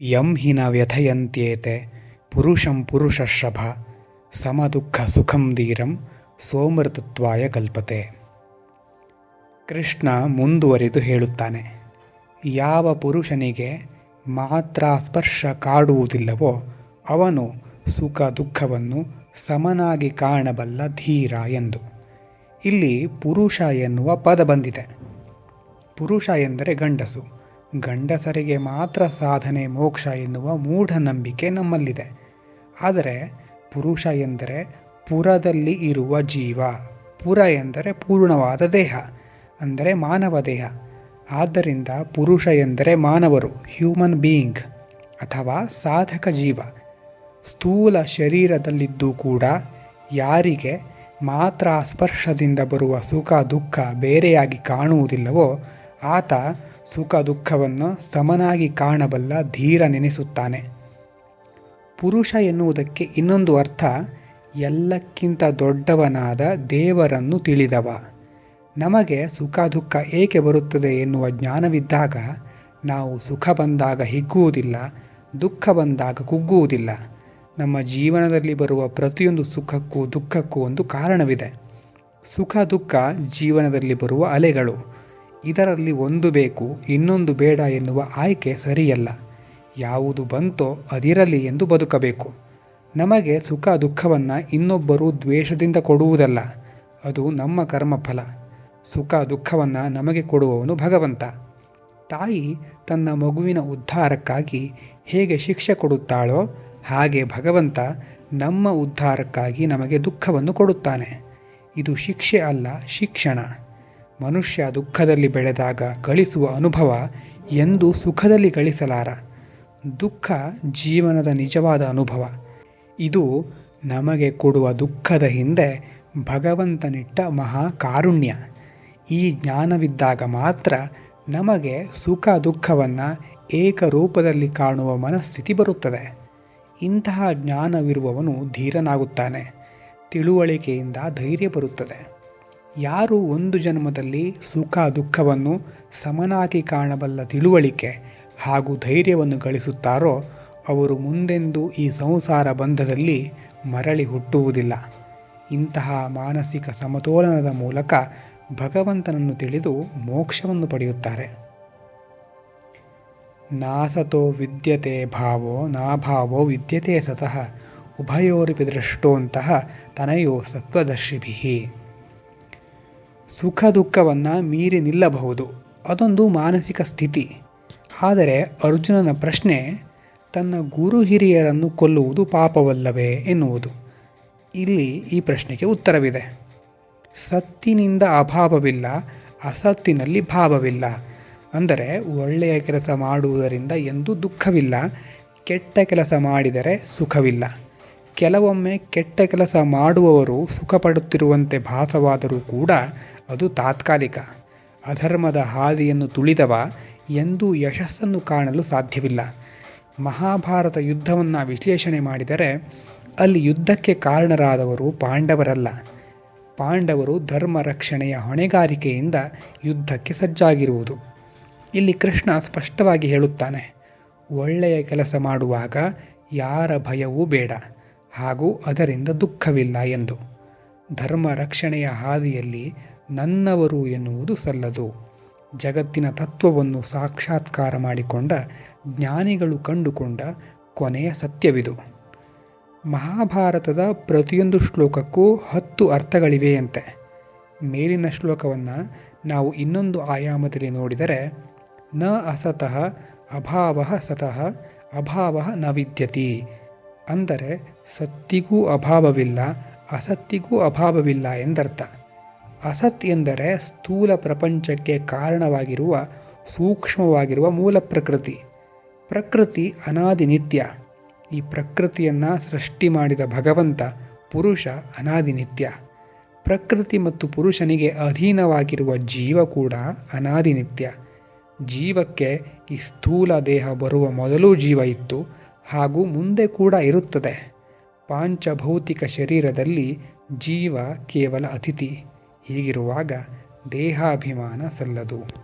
M ಹಿನ ವ್ಯಥಯಂತ್ಯೇತೆ ಪುರುಷಂ ಪುರುಷಶ್ರಭ ಸಮದುಃಖ ಸುಖಂ ಧೀರಂ ಸೋಮೃತತ್ವಾಯ ಕಲ್ಪತೆ ಕೃಷ್ಣ ಮುಂದುವರಿದು ಹೇಳುತ್ತಾನೆ, ಯಾವ ಪುರುಷನಿಗೆ ಮಾತ್ರ ಸ್ಪರ್ಶ ಕಾಡುವುದಿಲ್ಲವೋ ಅವನು ಸುಖ ದುಃಖವನ್ನು ಸಮನಾಗಿ ಕಾಣಬಲ್ಲ ಧೀರ ಎಂದು. ಇಲ್ಲಿ ಪುರುಷ ಎನ್ನುವ ಪದ ಬಂದಿದೆ. ಪುರುಷ ಎಂದರೆ ಗಂಡಸು ಗಂಡಸರಿಗೆ ಮಾತ್ರ ಸಾಧನೆ ಮೋಕ್ಷ ಎನ್ನುವ ಮೂಢನಂಬಿಕೆ ನಮ್ಮಲ್ಲಿದೆ. ಆದರೆ ಪುರುಷ ಎಂದರೆ ಪುರದಲ್ಲಿ ಇರುವ ಜೀವ, ಪುರ ಎಂದರೆ ಪೂರ್ಣವಾದ ದೇಹ, ಅಂದರೆ ಮಾನವ ದೇಹ. ಆದ್ದರಿಂದ ಪುರುಷ ಎಂದರೆ ಮಾನವರು ಹ್ಯೂಮನ್ ಬೀಯಿಂಗ್ ಅಥವಾ ಸಾಧಕ ಜೀವ. ಸ್ಥೂಲ ಶರೀರದಲ್ಲಿದ್ದು ಕೂಡ ಯಾರಿಗೆ ಮಾತ್ರ ಸ್ಪರ್ಶದಿಂದ ಬರುವ ಸುಖ, ದುಃಖ ಬೇರೆಯಾಗಿ ಕಾಣುವುದಿಲ್ಲವೋ ಆತ ಸುಖ ದುಃಖವನ್ನು ಸಮನಾಗಿ ಕಾಣಬಲ್ಲ ಧೀರ ನೆನೆಸುತ್ತಾನೆ. ಪುರುಷ ಎನ್ನುವುದಕ್ಕೆ ಇನ್ನೊಂದು ಅರ್ಥ, ಎಲ್ಲಕ್ಕಿಂತ ದೊಡ್ಡವನಾದ ದೇವರನ್ನು ತಿಳಿದವ. ನಮಗೆ ಸುಖ ದುಃಖ ಏಕೆ ಬರುತ್ತದೆ ಎನ್ನುವ ಜ್ಞಾನವಿದ್ದಾಗ, ನಾವು ಸುಖ ಬಂದಾಗ ಹಿಗ್ಗುವುದಿಲ್ಲ, ದುಃಖ ಬಂದಾಗ ಕುಗ್ಗುವುದಿಲ್ಲ. ನಮ್ಮ ಜೀವನದಲ್ಲಿ ಬರುವ ಪ್ರತಿಯೊಂದು ಸುಖಕ್ಕೂ ದುಃಖಕ್ಕೂ ಒಂದು ಕಾರಣವಿದೆ. ಸುಖ ದುಃಖ ಜೀವನದಲ್ಲಿ ಬರುವ ಅಲೆಗಳು. ಇದರಲ್ಲಿ ಒಂದು ಬೇಕು, ಇನ್ನೊಂದು ಬೇಡ ಎನ್ನುವ ಆಯ್ಕೆ ಸರಿಯಲ್ಲ. ಯಾವುದು ಬಂತೋ ಅದಿರಲಿ ಎಂದು ಬದುಕಬೇಕು. ನಮಗೆ ಸುಖ ದುಃಖವನ್ನು ಇನ್ನೊಬ್ಬರು ದ್ವೇಷದಿಂದ ಕೊಡುವುದಲ್ಲ, ಅದು ನಮ್ಮ ಕರ್ಮಫಲ. ಸುಖ ದುಃಖವನ್ನು ನಮಗೆ ಕೊಡುವವನು ಭಗವಂತ. ತಾಯಿ ತನ್ನ ಮಗುವಿನ ಉದ್ಧಾರಕ್ಕಾಗಿ ಹೇಗೆ ಶಿಕ್ಷೆ ಕೊಡುತ್ತಾಳೋ ಹಾಗೆ ಭಗವಂತ ನಮ್ಮ ಉದ್ಧಾರಕ್ಕಾಗಿ ನಮಗೆ ದುಃಖವನ್ನು ಕೊಡುತ್ತಾನೆ. ಇದು ಶಿಕ್ಷೆ ಅಲ್ಲ, ಶಿಕ್ಷಣ. ಮನುಷ್ಯ ದುಃಖದಲ್ಲಿ ಬೆಳೆದಾಗ ಗಳಿಸುವ ಅನುಭವ ಎಂದು ಸುಖದಲ್ಲಿ ಗಳಿಸಲಾರ. ದುಃಖ ಜೀವನದ ನಿಜವಾದ ಅನುಭವ. ಇದು ನಮಗೆ ಕೊಡುವ ದುಃಖದ ಹಿಂದೆ ಭಗವಂತನಿಟ್ಟ ಮಹಾ ಕಾರುಣ್ಯ. ಈ ಜ್ಞಾನವಿದ್ದಾಗ ಮಾತ್ರ ನಮಗೆ ಸುಖ ದುಃಖವನ್ನು ಏಕರೂಪದಲ್ಲಿ ಕಾಣುವ ಮನಸ್ಥಿತಿ ಬರುತ್ತದೆ. ಇಂತಹ ಜ್ಞಾನವಿರುವವನು ಧೀರನಾಗುತ್ತಾನೆ. ತಿಳುವಳಿಕೆಯಿಂದ ಧೈರ್ಯ ಬರುತ್ತದೆ. ಯಾರು ಒಂದು ಜನ್ಮದಲ್ಲಿ ಸುಖ ದುಃಖವನ್ನು ಸಮನಾಗಿ ಕಾಣಬಲ್ಲ ತಿಳುವಳಿಕೆ ಹಾಗೂ ಧೈರ್ಯವನ್ನು ಗಳಿಸುತ್ತಾರೋ, ಅವರು ಮುಂದೆಂದೂ ಈ ಸಂಸಾರ ಬಂಧದಲ್ಲಿ ಮರಳಿ ಹುಟ್ಟುವುದಿಲ್ಲ. ಇಂತಹ ಮಾನಸಿಕ ಸಮತೋಲನದ ಮೂಲಕ ಭಗವಂತನನ್ನು ತಿಳಿದು ಮೋಕ್ಷವನ್ನು ಪಡೆಯುತ್ತಾರೆ. ನಾಸತೋ ವಿದ್ಯತೆ ಭಾವೋ ನಾಭಾವೋ ವಿದ್ಯತೆ ಸತಃ, ಉಭಯೋರಿಪಿ ದೃಷ್ಟೋಂತಹ ತನಯೋ ಸತ್ವದರ್ಶಿಭಿ ಸುಖ ದುಃಖವನ್ನು ಮೀರಿ ನಿಲ್ಲಬಹುದು. ಅದೊಂದು ಮಾನಸಿಕ ಸ್ಥಿತಿ. ಆದರೆ ಅರ್ಜುನನ ಪ್ರಶ್ನೆ, ತನ್ನ ಗುರು ಹಿರಿಯರನ್ನು ಕೊಲ್ಲುವುದು ಪಾಪವಲ್ಲವೇ ಎನ್ನುವುದು. ಇಲ್ಲಿ ಈ ಪ್ರಶ್ನೆಗೆ ಉತ್ತರವಿದೆ. ಸತ್ತಿನಿಂದ ಅಭಾವವಿಲ್ಲ, ಅಸತ್ತಿನಲ್ಲಿ ಭಾವವಿಲ್ಲ. ಅಂದರೆ ಒಳ್ಳೆಯ ಕೆಲಸ ಮಾಡುವುದರಿಂದ ಎಂದು ದುಃಖವಿಲ್ಲ, ಕೆಟ್ಟ ಕೆಲಸ ಮಾಡಿದರೆ ಸುಖವಿಲ್ಲ. ಕೆಲವೊಮ್ಮೆ ಕೆಟ್ಟ ಕೆಲಸ ಮಾಡುವವರು ಸುಖಪಡುತ್ತಿರುವಂತೆ ಭಾಸವಾದರೂ ಕೂಡ ಅದು ತಾತ್ಕಾಲಿಕ. ಅಧರ್ಮದ ಹಾದಿಯನ್ನು ತುಳಿದವ ಎಂದೂ ಯಶಸ್ಸನ್ನು ಕಾಣಲು ಸಾಧ್ಯವಿಲ್ಲ. ಮಹಾಭಾರತ ಯುದ್ಧವನ್ನು ವಿಶ್ಲೇಷಣೆ ಮಾಡಿದರೆ ಅಲ್ಲಿ ಯುದ್ಧಕ್ಕೆ ಕಾರಣರಾದವರು ಪಾಂಡವರಲ್ಲ. ಪಾಂಡವರು ಧರ್ಮ ರಕ್ಷಣೆಯ ಹೊಣೆಗಾರಿಕೆಯಿಂದ ಯುದ್ಧಕ್ಕೆ ಸಜ್ಜಾಗಿರುವುದು. ಇಲ್ಲಿ ಕೃಷ್ಣ ಸ್ಪಷ್ಟವಾಗಿ ಹೇಳುತ್ತಾನೆ, ಒಳ್ಳೆಯ ಕೆಲಸ ಮಾಡುವಾಗ ಯಾರ ಭಯವೂ ಬೇಡ. ಹಾಗೂ ಅದರಿಂದ ದುಃಖವಿಲ್ಲ ಎಂದು. ಧರ್ಮ ರಕ್ಷಣೆಯ ಹಾದಿಯಲ್ಲಿ ನನ್ನವರು ಎನ್ನುವುದು ಸಲ್ಲದು. ಜಗತ್ತಿನ ತತ್ವವನ್ನು ಸಾಕ್ಷಾತ್ಕಾರ ಮಾಡಿಕೊಂಡ ಜ್ಞಾನಿಗಳು ಕಂಡುಕೊಂಡ ಕೊನೆಯ ಸತ್ಯವಿದು. ಮಹಾಭಾರತದ ಪ್ರತಿಯೊಂದು ಶ್ಲೋಕಕ್ಕೂ ಹತ್ತು ಅರ್ಥಗಳಿವೆಯಂತೆ. ಮೇಲಿನ ಶ್ಲೋಕವನ್ನು ನಾವು ಇನ್ನೊಂದು ಆಯಾಮದಲ್ಲಿ ನೋಡಿದರೆ, ನ ಅಸತಃ ಅಭಾವ ಸತಃ ಅಭಾವ ನ ವಿದ್ಯತಿ. ಅಂದರೆ ಸತ್ತಿಗೂ ಅಭಾವವಿಲ್ಲ, ಅಸತ್ತಿಗೂ ಅಭಾವವಿಲ್ಲ ಎಂದರ್ಥ. ಅಸತ್ ಎಂದರೆ ಸ್ಥೂಲ ಪ್ರಪಂಚಕ್ಕೆ ಕಾರಣವಾಗಿರುವ, ಸೂಕ್ಷ್ಮವಾಗಿರುವ ಮೂಲ ಪ್ರಕೃತಿ. ಪ್ರಕೃತಿ ಅನಾದಿ ನಿತ್ಯ. ಈ ಪ್ರಕೃತಿಯನ್ನು ಸೃಷ್ಟಿ ಮಾಡಿದ ಭಗವಂತ ಪುರುಷ ಅನಾದಿ ನಿತ್ಯ. ಪ್ರಕೃತಿ ಮತ್ತು ಪುರುಷನಿಗೆ ಅಧೀನವಾಗಿರುವ ಜೀವ ಕೂಡ ಅನಾದಿನಿತ್ಯ ಜೀವಕ್ಕೆ ಈ ಸ್ಥೂಲ ದೇಹ ಬರುವ ಮೊದಲೂ ಜೀವ ಇತ್ತು ಹಾಗೂ ಮುಂದೆ ಕೂಡ ಇರುತ್ತದೆ. ಪಾಂಚಭೌತಿಕ ಶರೀರದಲ್ಲಿ ಜೀವ ಕೇವಲ ಅತಿಥಿ. ಹೀಗಿರುವಾಗ ದೇಹಾಭಿಮಾನ ಸಲ್ಲದು.